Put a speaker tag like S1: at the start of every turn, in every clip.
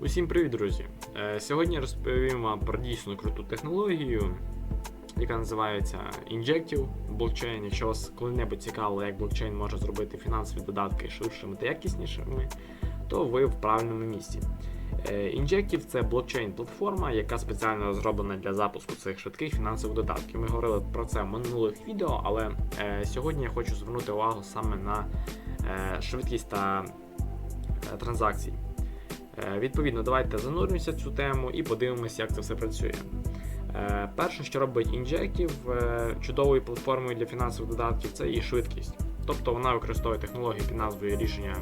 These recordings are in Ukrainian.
S1: Усім привіт, друзі! Е, Сьогодні розповім вам про дійсно круту технологію, яка називається Injective блокчейн. Якщо вас коли-небудь цікавило, як блокчейн може зробити фінансові додатки швидшими та якіснішими, то ви в правильному місці. Е, Injective це блокчейн-платформа, яка спеціально розроблена для запуску цих швидких фінансових додатків. Ми говорили про це в минулих відео, але е, сьогодні я хочу звернути увагу саме на швидкість та транзакцій. Е, Відповідно, давайте зануримося в цю тему і подивимося, як це все працює. Е, Перше, що робить е, чудовою платформою для фінансових додатків, це її швидкість. Тобто вона використовує технологію під назвою рішення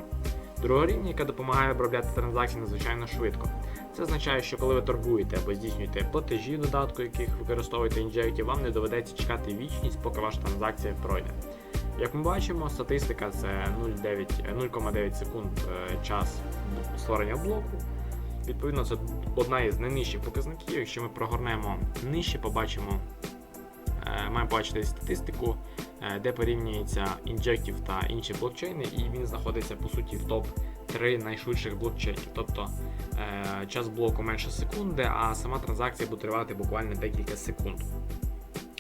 S1: другого рівня, яка допомагає обробляти транзакції надзвичайно швидко. Це означає, що коли ви торгуєте або здійснюєте платежі додатку, яких використовуєте Injective, вам не доведеться чекати вічність, поки ваша транзакція пройде. Як ми бачимо, статистика це 0,9 0,9 секунд е, час створення блоку. Відповідно, це одна із найнижчих показників. Якщо ми прогорнемо нижче, побачимо, е, маємо побачити статистику, е, де порівнюється Injective та інші блокчейни, і він знаходиться по суті в топ-3 найшвидших блокчейнів. Тобто е, час блоку менше секунди, а сама транзакція буде тривати буквально декілька секунд.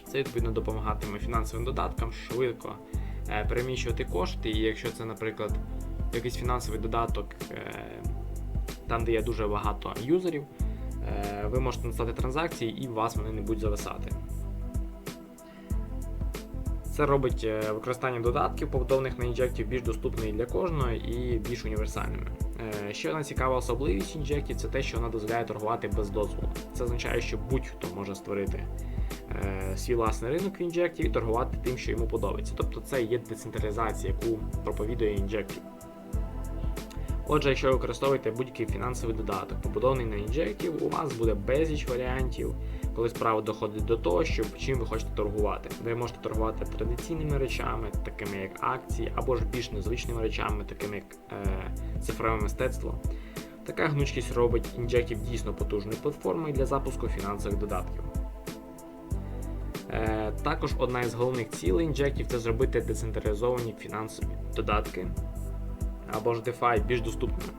S1: Це відповідно допомагатиме фінансовим додаткам швидко переміщувати кошти. І якщо це, наприклад, якийсь фінансовий додаток, там, де є дуже багато юзерів, е, ви можете настати транзакції і вас вони не будуть зависати. Це робить е, використання додатків, побудованих на Injective, більш доступним для кожного і більш універсальними. Е, Ще одна цікава особливість Injective це те, що вона дозволяє торгувати без дозволу. Це означає, що будь-хто може створити свій власний ринок в Injective і торгувати тим, що йому подобається. Тобто це є децентралізація, яку проповідує Injective. Отже, якщо ви використовуєте будь-який фінансовий додаток, побудований на Injective, у вас буде безліч варіантів, коли справа доходить до того, щоб чим ви хочете торгувати. Ви можете торгувати традиційними речами, такими як акції, або ж більш незвичними речами, такими як е, цифрове мистецтво. Така гнучкість робить Injective дійсно потужною платформою для запуску фінансових додатків. Е, також одна із головних цілей Injective це зробити децентралізовані фінансові додатки або ж DeFi більш доступними.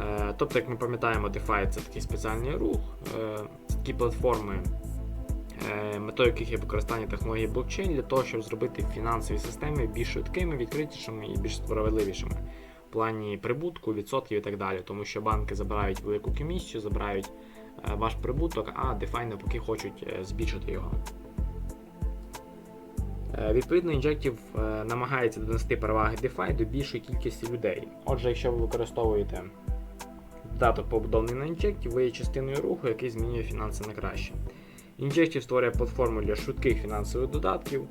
S1: Е, Тобто, як ми пам'ятаємо, DeFi це такий спеціальний рух, е, це такі платформи, е, метою яких є використання технології блокчейн для того, щоб зробити фінансові системи більш швидкими, відкритішими і більш справедливішими в плані прибутку, відсотків і так далі. Тому що банки забирають велику комісію, забирають ваш прибуток, а DeFi навпаки хочуть збільшити його. Е, Відповідно, Injective е, намагається донести переваги DeFi до більшої кількості людей. Отже, якщо ви використовуєте додаток побудований на Injective, ви є частиною руху, який змінює фінанси на краще. Injective створює платформу для швидких фінансових додатків,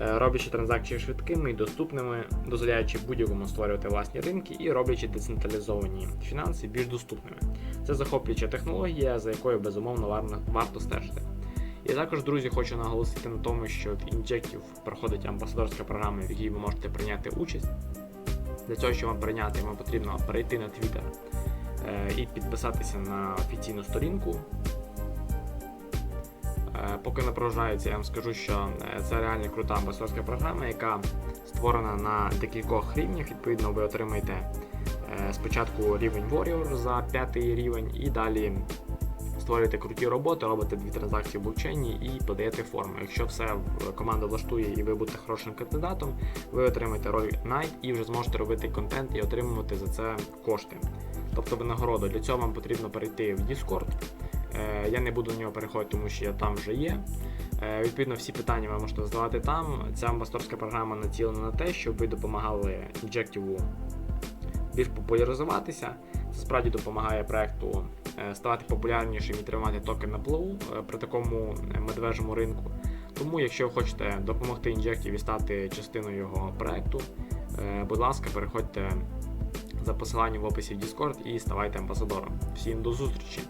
S1: е, роблячи транзакції швидкими і доступними, дозволяючи будь-якому створювати власні ринки і роблячи децентралізовані фінанси більш доступними. Це захоплююча технологія, за якою безумовно варто стежити. І також, друзі, хочу наголосити на тому, що в Injective проходить амбасадорська програма, в якій ви можете прийняти участь. Для цього, щоб вам прийняти, вам потрібно перейти на е, і підписатися на офіційну сторінку. Е, Поки не прогружається, я вам скажу, що е, це реально крута амбасадорська програма, яка створена на декількох рівнях. Відповідно, ви отримаєте е, спочатку рівень Warrior за п'ятий рівень і далі створюєте круті роботи, робите дві транзакції в блокчейні і подаєте форму. Якщо все команда влаштує і ви будете хорошим кандидатом, ви отримаєте роль Night і вже зможете робити контент і отримувати за це кошти. Тобто винагороду. Для цього вам потрібно перейти в Discord. Е, Я не буду в нього переходити, тому що я там вже є. Е, Відповідно, всі питання ви можете задавати там. Ця амбасадорська програма націлена на те, щоб ви допомагали Injective більш популяризуватися. Це справді допомагає проекту е, ставати популярнішим і тримати токен на плаву е, при такому е, медвежому ринку. Тому, якщо ви хочете допомогти інжектів і стати частиною його проекту, е, будь ласка, переходьте за посиланням в описі в Discord і ставайте амбасадором. Всім до зустрічі!